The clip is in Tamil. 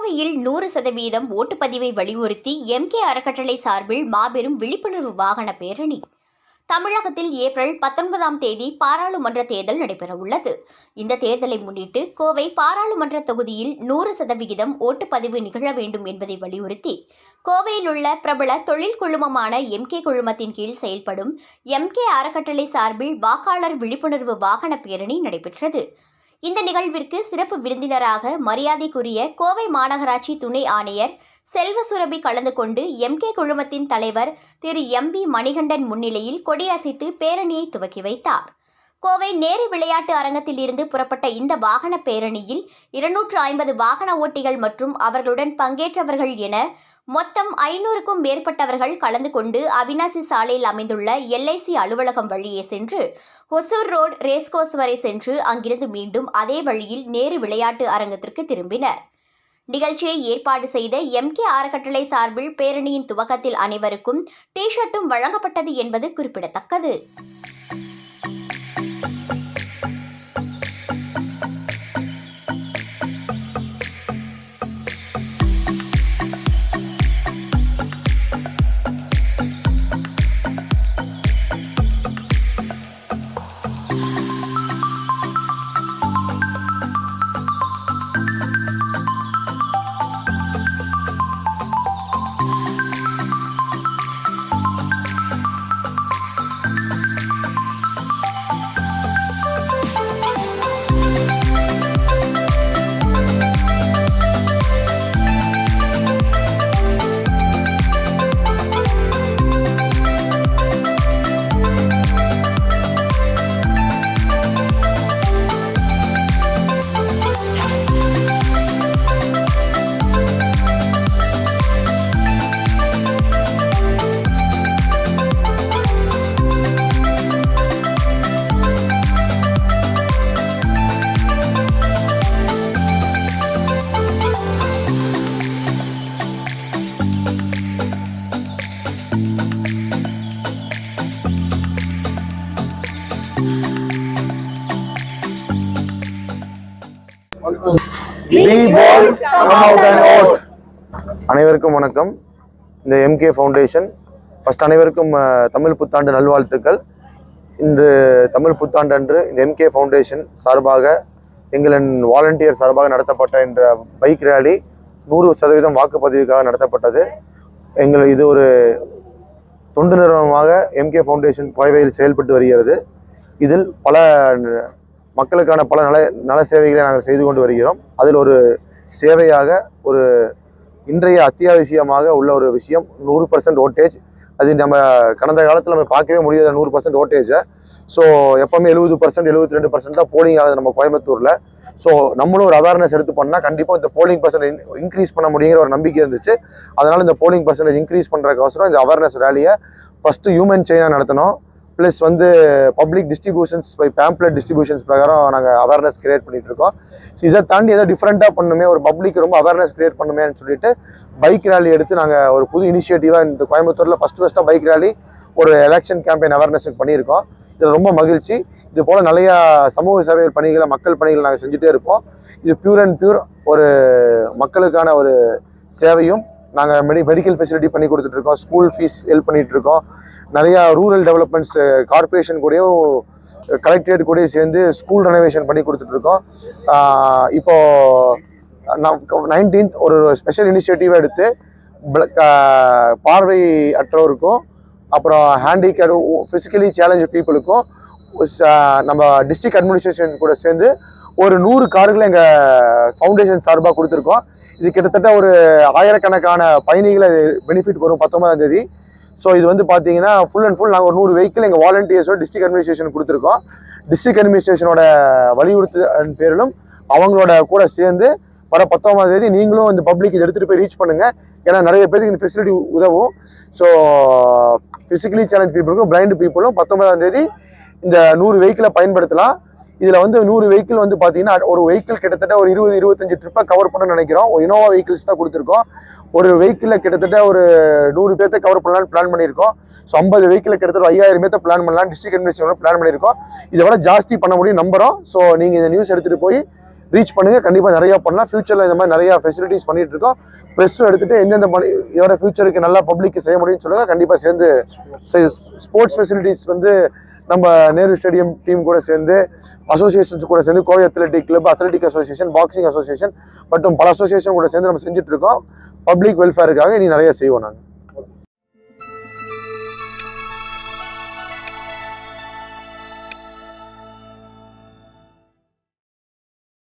கோவையில் நூறு சதவீதம் ஓட்டுப்பதிவை வலியுறுத்தி எம்கே அறக்கட்டளை சார்பில் மாபெரும் விழிப்புணர்வு வாகன பேரணி. தமிழகத்தில் ஏப்ரல் பத்தொன்பதாம் தேதி பாராளுமன்ற தேர்தல் நடைபெறவுள்ளது. இந்த தேர்தலை முன்னிட்டு கோவை பாராளுமன்ற தொகுதியில் நூறு சதவிகிதம் ஓட்டுப்பதிவு நிகழ வேண்டும் என்பதை வலியுறுத்தி கோவையில் உள்ள பிரபல தொழில் குழுமமான எம்கே குழுமத்தின் கீழ் செயல்படும் எம்கே அறக்கட்டளை சார்பில் வாக்காளர் விழிப்புணர்வு வாகன பேரணி நடைபெற்றது. இந்த நிகழ்விற்கு சிறப்பு விருந்தினராக மரியாதைக்குரிய கோவை மாநகராட்சி துணை ஆணையர் செல்வசுரபி கலந்து கொண்டு எம்கே குழுமத்தின் தலைவர் திரு எம் வி மணிகண்டன் முன்னிலையில் கொடியசைத்து பேரணியை துவக்கி வைத்தார். கோவை நேரு விளையாட்டு அரங்கத்தில் இருந்து புறப்பட்ட இந்த வாகன பேரணியில் இருநூற்று ஐம்பது வாகன ஓட்டிகள் மற்றும் அவர்களுடன் பங்கேற்றவர்கள் என மொத்தம் ஐநூறுக்கும் மேற்பட்டவர்கள் கலந்து கொண்டு அவினாசி சாலையில் அமைந்துள்ள எல்ஐசி அலுவலகம் வழியே சென்று ஒசூர் ரோடு ரேஸ்கோஸ் வரை சென்று அங்கிருந்து மீண்டும் அதே வழியில் நேரு விளையாட்டு அரங்கத்திற்கு திரும்பினர். நிகழ்ச்சியை ஏற்பாடு செய்த எம்கே அறக்கட்டளை சார்பில் பேரணியின் துவக்கத்தில் அனைவருக்கும் டி ஷர்ட்டும் வழங்கப்பட்டது என்பது குறிப்பிடத்தக்கது. அனைவருக்கும் வணக்கம். இந்த எம்கே ஃபவுண்டேஷன் ஃபஸ்ட் அனைவருக்கும் தமிழ் புத்தாண்டு நல்வாழ்த்துக்கள். இன்று தமிழ் புத்தாண்டு அன்று இந்த எம்கே ஃபவுண்டேஷன் சார்பாக எங்களின் வாலண்டியர் சார்பாக நடத்தப்பட்ட இந்த பைக் ரேலி நூறு சதவீதம் வாக்குப்பதிவுக்காக நடத்தப்பட்டது. எங்கள் இது ஒரு தொண்டு நிறுவனமாக எம்கே ஃபவுண்டேஷன் கோயவையில் செயல்பட்டு வருகிறது. இதில் பல மக்களுக்கான பல நல நல சேவைகளை நாங்கள் செய்து கொண்டு வருகிறோம். அதில் ஒரு சேவையாக ஒரு இன்றைய அத்தியாவசியமாக உள்ள ஒரு விஷயம் நூறு பர்சன்ட் ஓட்டேஜ் அது நம்ம கடந்த காலத்தில் நம்ம பார்க்கவே முடியாத நூறு பர்சன்ட் ஓட்டேஜை ஸோ எப்போவுமே எழுபது பர்சன்ட் எழுபத்தி ரெண்டு பர்சன்ட் தான் போலிங் ஆகுது நம்ம கோயம்புத்தூரில். ஸோ நம்மளும் ஒரு அவேர்னஸ் எடுத்து பண்ணால் கண்டிப்பாக இந்த போலிங் பர்சன்ட் இன்க்ரீஸ் பண்ண முடியுங்கிற ஒரு நம்பிக்கை இருந்துச்சு. அதனால் இந்த போலிங் பர்சன்டேஜ் இன்க்ரீஸ் பண்ணுறதுக்கோசரம் இந்த அவேர்னஸ் ரேலியை ஃபஸ்ட்டு ஹியூமன் செயினாக நடத்தினோம் ப்ளஸ் வந்து public distributions by pamphlet distributions பிரகாரம் நாங்கள் அவேர்னஸ் கிரியேட் பண்ணிட்டு இருக்கோம் ஸோ இதை தாண்டி ஏதோ டிஃப்ரெண்ட்டாக பண்ணுமே ஒரு பப்ளிக் ரொம்ப அவேர்னஸ் கிரியேட் பண்ணுமேன்னு சொல்லிட்டு பைக் ரேலி எடுத்து நாங்கள் ஒரு புது இனிஷியேட்டிவாக இந்த கோயம்புத்தூரில் ஃபஸ்ட் ஃபஸ்ட்டாக பைக் ரேலி ஒரு எலெக்ஷன் கேம்பெயின் அவேர்னஸுக்கு பண்ணியிருக்கோம். இதில் ரொம்ப மகிழ்ச்சி. இது போல் நிறையா சமூக சேவை பணிகளை மக்கள் பணிகளை நாங்கள் செஞ்சுட்டே இருப்போம். இது பியூர் அண்ட் பியூர் ஒரு மக்களுக்கான ஒரு சேவையும் நாங்கள் மெடி மெடிக்கல் ஃபெசிலிட்டி பண்ணி கொடுத்துட்ருக்கோம். ஸ்கூல் ஃபீஸ் ஹெல்ப் பண்ணிகிட்ருக்கோம் இருக்கோம் நிறையா ரூரல் டெவலப்மெண்ட்ஸ் கார்ப்பரேஷன் கூடயும் கலெக்டரேட் கூடயும் சேர்ந்து ஸ்கூல் ரெனோவேஷன் பண்ணி கொடுத்துட்ருக்கோம். இப்போ நைன்டீன்த் ஒரு ஸ்பெஷல் இனிஷியேட்டிவ் எடுத்து பார்வை அற்றோருக்கும் அப்புறம் ஹேண்டிகேப் ஃபிசிக்கலி சேலஞ்சு பீப்புளுக்கும் Uh, நம்ம டிஸ்ட்ரிக்ட் அட்மினிஸ்ட்ரேஷன் கூட சேர்ந்து ஒரு நூறு கார்களை எங்கள் ஃபவுண்டேஷன் சார்பாக கொடுத்துருக்கோம். இது கிட்டத்தட்ட ஒரு ஆயிரக்கணக்கான பயணிகளை பெனிஃபிட் வரும் பத்தொன்பதாம் தேதி. ஸோ இது வந்து பார்த்தீங்கன்னா ஃபுல் அண்ட் ஃபுல் நாங்கள் ஒரு நூறு வெஹிக்கிள் எங்கள் வாலண்டியர்ஸோட டிஸ்ட்ரிக்ட் அட்மினிஸ்ட்ரேஷன் கொடுத்துருக்கோம். டிஸ்ட்ரிக்ட் அட்மினிஸ்ட்ரேஷனோட வலியுறுத்து பேரிலும் அவங்களோட கூட சேர்ந்து வர பத்தொன்பதாம் தேதி நீங்களும் இந்த பப்ளிக் இதை எடுத்துகிட்டு போய் ரீச் பண்ணுங்கள் ஏன்னா நிறைய பேருக்கு இந்த ஃபெசிலிட்டி உதவும். ஸோ ஃபிசிக்கலி சேலஞ்ச் பீப்புளுக்கும் பிளைண்ட் பீப்புளும் பத்தொன்பதாம் தேதி இந்த நூறு வெஹிக்கிளை பயன்படுத்தலாம். இதில் வந்து நூறு வெஹிக்கிள் வந்து பார்த்தீங்கன்னா ஒரு வெஹிக்கிள் கிட்டத்தட்ட ஒரு இருபது இருபத்தஞ்சு ட்ரிப்பை கவர் பண்ணணும்னு நினைக்கிறோம். ஒரு இனோவா வெஹிக்கிள்ஸ் தான் கொடுத்துருக்கோம். ஒரு வெஹிக்கிளில் கிட்டத்தட்ட ஒரு நூறு பேர்த்த கவர் பண்ணலாம்னு பிளான் பண்ணியிருக்கோம். ஸோ ஐம்பது வெஹிக்கிளில் கிட்டத்தட்ட ஐயாயிரம் பேர்த்த பிளான் பண்ணலாம் டிஸ்ட்ரிக்ட் அட்மினிஸ்ட்ரேஷன் பிளான் பண்ணியிருக்கோம். இதை விட ஜாஸ்தி பண்ண முடியும் நம்புகிறோம் ஸோ நீங்கள் இந்த நியூஸ் எடுத்துகிட்டு போய் ரீச் பண்ணுங்கள் கண்டிப்பாக நிறையா பண்ணலாம். ஃபியூச்சரில் இந்த மாதிரி நிறையா ஃபெசிலிட்டிஸ் பண்ணிகிட்டு இருக்கோம். ப்ரெஸ்ஸும் எடுத்துட்டு எந்தெந்த பணி இதோட ஃபியூச்சருக்கு நல்லா பப்ளிக்கு செய்ய முடியும்னு சொல்லுங்கள் கண்டிப்பாக சேர்ந்து ஸ்போர்ட்ஸ் ஃபெசிலிட்டிஸ் வந்து நம்ம நேரு ஸ்டேடியம் டீம் கூட சேர்ந்து அசோசியேஷன்ஸ் கூட சேர்ந்து Kovai athletic club athletic association boxing association மற்றும் பல அசோசியேஷன் கூட சேர்ந்து நம்ம செஞ்சுட்டு இருக்கோம். பப்ளிக் வெல்ஃபேருக்காக இனி நிறைய செய்வோம் நாங்கள்